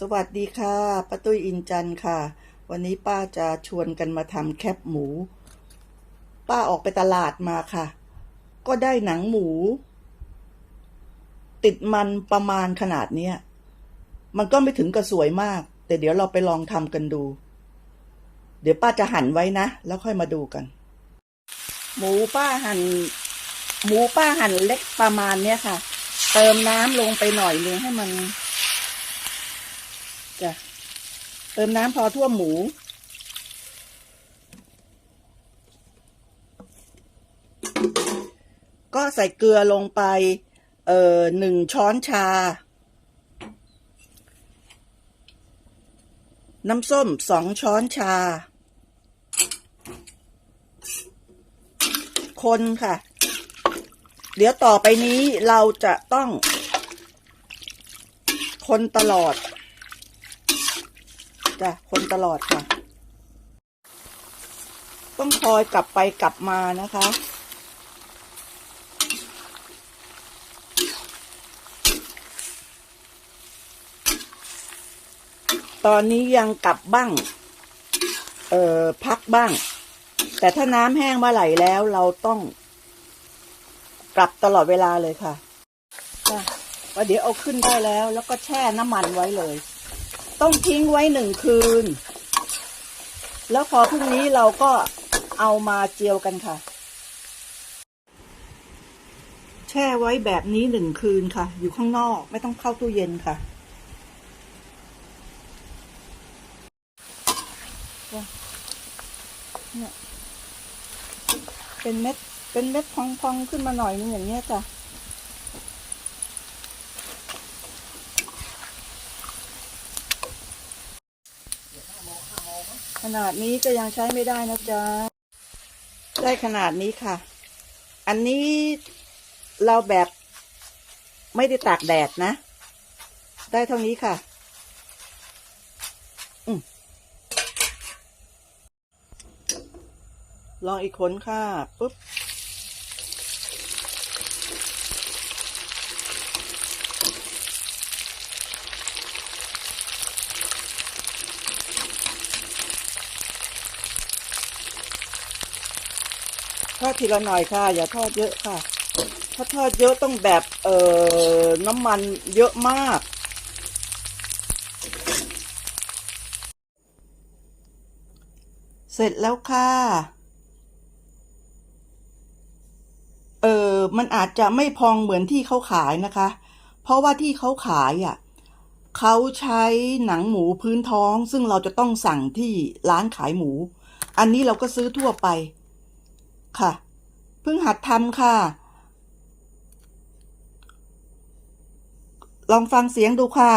สวัสดีค่ะป้าตุ้ยอินจันค่ะ วันนี้ป้าจะชวนกันมาทำแคบหมู ป้าออกไปตลาดมาค่ะ ก็ได้หนังหมู ติดมันประมาณขนาดเนี้ย มันก็ไม่ถึงกับสวยมาก แต่เดี๋ยวเราไปลองทำกันดู เดี๋ยวป้าจะหั่นไว้นะ แล้วค่อยมาดูกัน หมูป้าหั่น หมูป้าหั่นเล็กประมาณเนี้ยค่ะ เติมน้ำลงไปหน่อยนึงให้มัน จ้ะเติมน้ำพอท่วมหมู ก็ใส่เกลือลงไป เอ่อหนึ่งช้อนชา น้ำส้มสองช้อนชา คนค่ะ เดี๋ยวต่อไปนี้เราจะต้อง คนตลอด จ้ะคนตลอดค่ะ ต้องคอยกลับไปกลับมานะคะ ตอนนี้ยังกลับบ้าง เอ่อ พักบ้าง แต่ถ้าน้ำแห้งเมื่อไหร่แล้วเราต้อง กลับตลอดเวลาเลยค่ะจ้ะว่าเดี๋ยวเอาขึ้นได้แล้ว แล้วก็แช่น้ำมันไว้เลย ต้องทิ้งไว้หนึ่งคืน แล้วพอพรุ่งนี้เราก็เอามาเจียวกันค่ะ แช่ไว้แบบนี้หนึ่งคืนค่ะ อยู่ข้างนอกไม่ต้องเข้าตู้เย็นค่ะเนี่ยเป็นเม็ดเป็นเม็ดพองๆขึ้นมาหน่อยนึงอย่างเงี้ยจ้ะ นาดนี้ก็ยังใช้ไม่ได้นะจ๊ะ ได้ขนาดนี้ค่ะ อันนี้เราแบบไม่ได้ตากแดดนะ ได้เท่านี้ค่ะอลองอีกคนค่ะปุ๊บ ทอดทีละหน่อยค่ะ อย่าทอดเยอะค่ะ ถ้าทอดเยอะต้องแบบเอ่อน้ำมันเยอะมาก เสร็จแล้วค่ะเออมันอาจจะไม่พองเหมือนที่เขาขายนะคะ เพราะว่าที่เขาขายอะเขาใช้หนังหมูพื้นท้อง ซึ่งเราจะต้องสั่งที่ร้านขายหมู อันนี้เราก็ซื้อทั่วไป ค่ะ เพิ่งหัดทำค่ะ ลองฟังเสียงดูค่ะ